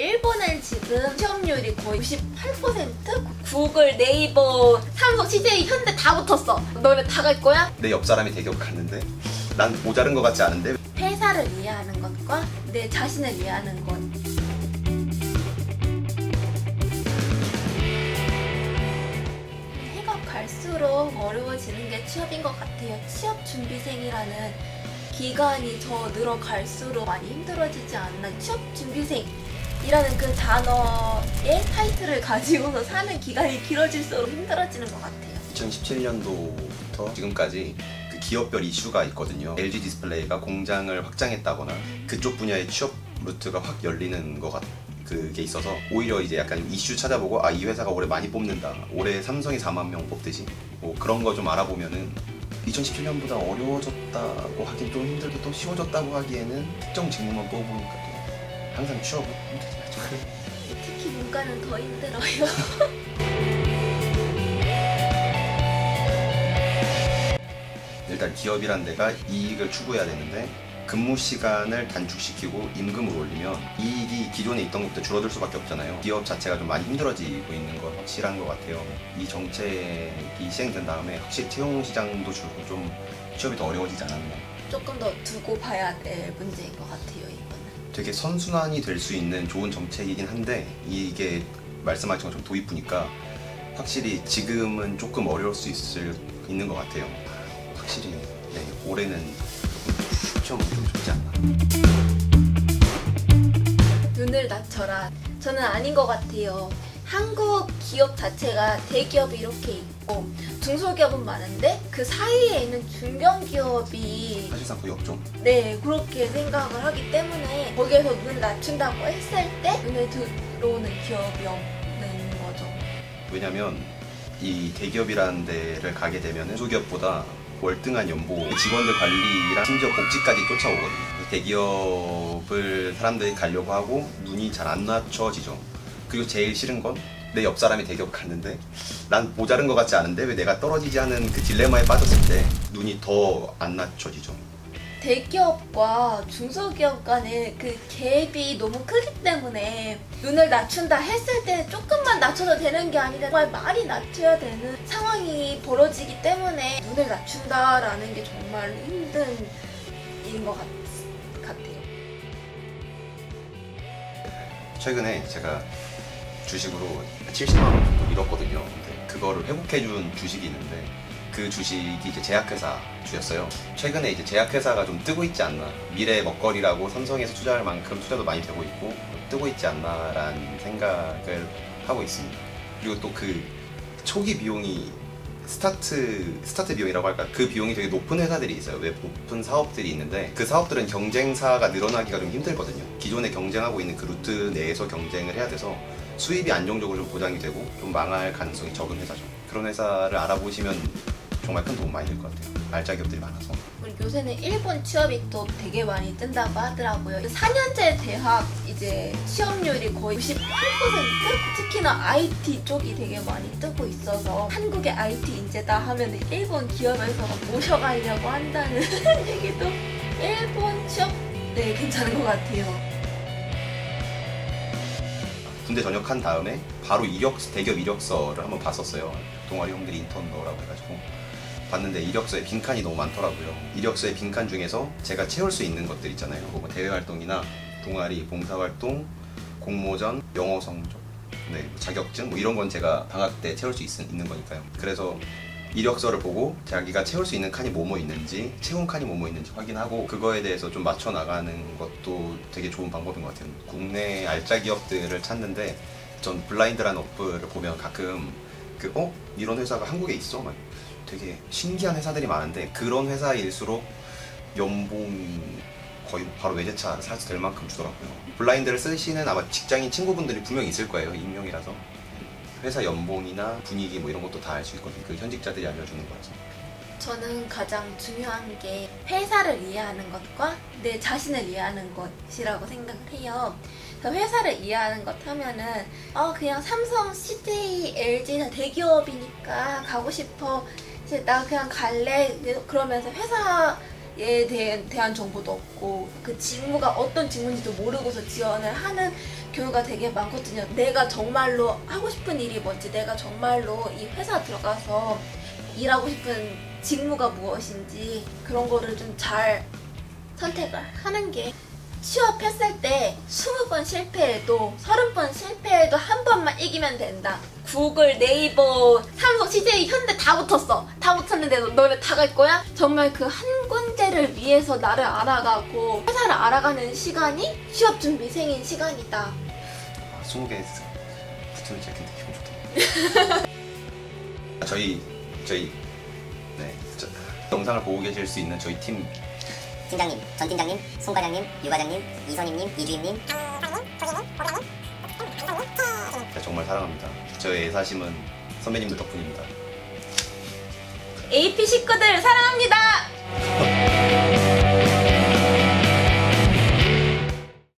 일본은 지금 취업률이 거의 98%? 구글, 네이버, 삼성, CJ, 현대 다 붙었어. 너네 다 갈 거야? 내 옆 사람이 대기업 갔는데 난 모자른 것 같지 않은데 회사를 이해하는 것과 내 자신을 이해하는 것. 해가 갈수록 어려워지는 게 취업인 것 같아요. 취업 준비생이라는 기간이 더 늘어갈수록 많이 힘들어지지 않나. 취업 준비생 이라는 그 단어의 타이틀을 가지고서 사는 기간이 길어질수록 힘들어지는 것 같아요. 2017년도부터 지금까지 그 기업별 이슈가 있거든요. LG 디스플레이가 공장을 확장했다거나 그쪽 분야의 취업 루트가 확 열리는 것 같. 그게 있어서 오히려 이제 약간 이슈 찾아보고 아 이 회사가 올해 많이 뽑는다 올해 삼성이 4만 명 뽑듯이 뭐 그런 거 좀 알아보면은 2017년보다 어려워졌다고 하긴 좀 힘들고 또 쉬워졌다고 하기에는 특정 직무만 뽑아보니까 또 항상 취업은 힘들긴 하죠 특히 문과는 더 힘들어요. 일단 기업이란 데가 이익을 추구해야 되는데 근무 시간을 단축시키고 임금을 올리면 이익이 기존에 있던 것보다 줄어들 수밖에 없잖아요. 기업 자체가 좀 많이 힘들어지고 있는 건 확실한 것 같아요. 이 정책이 시행된 다음에 확실히 채용 시장도 줄고 좀 취업이 더 어려워지지 않았나. 조금 더 두고 봐야 될 문제인 것 같아요. 되게 선순환이 될 수 있는 좋은 정책이긴 한데 이게 말씀하신 것처럼 도입부니까 확실히 지금은 조금 어려울 수 있을 있는 것 같아요. 확실히 네, 올해는 시험 좀 좋지 않나. 눈을 낮춰라. 저는 아닌 것 같아요. 한국 기업 자체가 대기업이 이렇게 있고 중소기업은 많은데 그 사이에 있는 중견기업이 사실상 거의 없죠. 네 그렇게 생각을 하기 때문에 거기에서 눈을 낮춘다고 했을 때 눈에 들어오는 기업이 없는 거죠. 왜냐면 이 대기업이라는 데를 가게 되면 소기업보다 월등한 연봉, 직원들 관리랑 심지어 복지까지 쫓아오거든요. 대기업을 사람들이 가려고 하고 눈이 잘 안 낮춰지죠. 그리고 제일 싫은 건 내 옆 사람이 대기업 갔는데 난 모자른 것 같지 않은데 왜 내가 떨어지지 않은 그 딜레마에 빠졌을 때 눈이 더 안 낮춰지죠. 대기업과 중소기업 간의 그 갭이 너무 크기 때문에 눈을 낮춘다 했을 때 조금만 낮춰도 되는 게 아니라 정말 많이 낮춰야 되는 상황이 벌어지기 때문에 눈을 낮춘다라는 게 정말 힘든 일인 것 같, 같아요. 최근에 제가 주식으로 70만 원 정도 잃었거든요. 근데 그거를 회복해준 주식이 있는데 그 주식이 이제 제약회사 주였어요. 최근에 이제 제약회사가 좀 뜨고 있지 않나. 미래 먹거리라고 삼성에서 투자할 만큼 투자도 많이 되고 있고 뜨고 있지 않나라는 생각을 하고 있습니다. 그리고 또 그 초기 비용이 스타트 스타트 비용이라고 할까 그 비용이 되게 높은 회사들이 있어요. 왜 높은 사업들이 있는데 그 사업들은 경쟁사가 늘어나기가 좀 힘들거든요. 기존에 경쟁하고 있는 그 루트 내에서 경쟁을 해야 돼서 수입이 안정적으로 좀 보장이 되고 좀 망할 가능성이 적은 회사죠. 그런 회사를 알아보시면 정말 큰 도움 많이 될 것 같아요. 알짜 기업들이 많아서. 그리고 요새는 일본 취업이 또 되게 많이 뜬다고 하더라고요. 4년제 대학 이제 취업률이 거의 98%? 특히나 IT 쪽이 되게 많이 뜨고 있어서 한국의 IT 인재다 하면 일본 기업에서 모셔가려고 한다는 얘기도 일본 취업 네 괜찮은 것 같아요. 군대 전역한 다음에 바로 이력 대기업 이력서를 한번 봤었어요. 동아리 형들이 인턴 넣으라고 해가지고 봤는데 이력서에 빈칸이 너무 많더라고요. 이력서의 빈칸 중에서 제가 채울 수 있는 것들 있잖아요. 뭐 대외 활동이나 동아리, 봉사 활동, 공모전, 영어 성적, 네, 뭐 자격증 뭐 이런 건 제가 방학 때 채울 수 있, 있는 거니까요. 그래서 이력서를 보고 자기가 채울 수 있는 칸이 뭐뭐 있는지 채운 칸이 뭐뭐 있는지 확인하고 그거에 대해서 좀 맞춰 나가는 것도 되게 좋은 방법인 것 같아요. 국내 알짜 기업들을 찾는데 전 블라인드라는 어플을 보면 가끔 그 어? 이런 회사가 한국에 있어? 막 되게 신기한 회사들이 많은데 그런 회사일수록 연봉 거의 바로 외제차 사도 될 만큼 주더라고요. 블라인드를 쓰시는 아마 직장인 친구분들이 분명히 있을 거예요. 익명이라서. 회사 연봉이나 분위기 뭐 이런 것도 다 알 수 있거든요. 그 현직자들이 알려주는 거라서. 저는 가장 중요한 게 회사를 이해하는 것과 내 자신을 이해하는 것이라고 생각을 해요. 회사를 이해하는 것 하면은 어 그냥 삼성, CJ, LG 다 대기업이니까 가고 싶어. 이제 나 그냥 갈래. 그러면서 회사에 대한, 대한 정보도 없고 그 직무가 어떤 직무인지도 모르고서 지원을 하는 교육가 되게 많거든요. 내가 정말로 하고 싶은 일이 뭔지, 내가 정말로 이 회사 들어가서 일하고 싶은 직무가 무엇인지 그런 거를 좀 잘 선택을 하는 게 취업했을 때 20번 실패해도 30번 실패해도 한 번만 이기면 된다. 구글, 네이버, 삼성, CJ, 현대 다 붙었어. 다 붙었는데 너, 너네 다 갈 거야? 정말 그 한 군데를 위해서 나를 알아가고 회사를 알아가는 시간이 취업 준비생인 시간이다. 아, 20개 붙으면 진짜 근데 기분 좋다. 저희 저희 네 저, 영상을 보고 계실 수 있는 저희 팀 팀장님, 전 팀장님, 송 과장님, 유 과장님, 이선임님, 이주임님, 정말 사랑합니다. 저의 애사심은 선배님들 덕분입니다. AP 식구들 사랑합니다.